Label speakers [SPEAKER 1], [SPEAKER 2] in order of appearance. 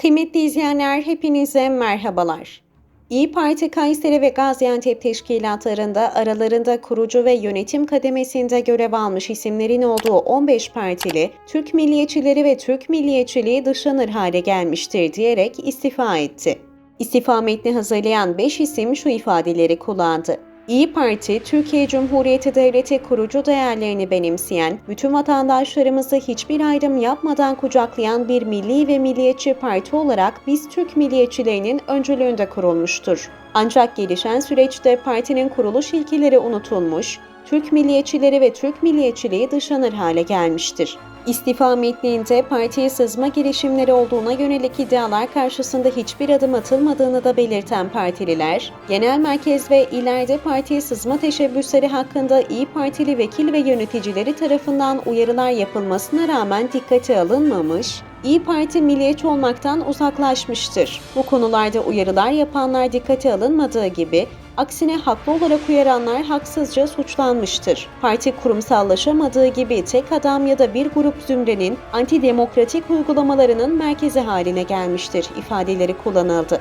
[SPEAKER 1] Kıymetli izleyenler hepinize merhabalar. İyi Parti Kayseri ve Gaziantep teşkilatlarında aralarında kurucu ve yönetim kademesinde görev almış isimlerin olduğu 15 partili, Türk milliyetçileri ve Türk milliyetçiliği dışlanır hale gelmiştir diyerek istifa etti. İstifa metni hazırlayan 5 isim şu ifadeleri kullandı. İyi Parti, Türkiye Cumhuriyeti Devleti kurucu değerlerini benimseyen, bütün vatandaşlarımızı hiçbir ayrım yapmadan kucaklayan bir milli ve milliyetçi parti olarak biz Türk milliyetçilerinin öncülüğünde kurulmuştur. Ancak gelişen süreçte partinin kuruluş ilkeleri unutulmuş, Türk milliyetçileri ve Türk milliyetçiliği dışlanır hale gelmiştir. İstifa metninde partiye sızma girişimleri olduğuna yönelik iddialar karşısında hiçbir adım atılmadığını da belirten partililer, genel merkez ve ileride partiye sızma teşebbüsleri hakkında İyi Partili vekil ve yöneticileri tarafından uyarılar yapılmasına rağmen dikkate alınmamış, İyi Parti milliyetçi olmaktan uzaklaşmıştır. Bu konularda uyarılar yapanlar dikkate alınmadığı gibi Aksine haklı olarak uyaranlar haksızca suçlanmıştır. Parti kurumsallaşamadığı gibi tek adam ya da bir grup zümrenin antidemokratik uygulamalarının merkezi haline gelmiştir ifadeleri kullanıldı.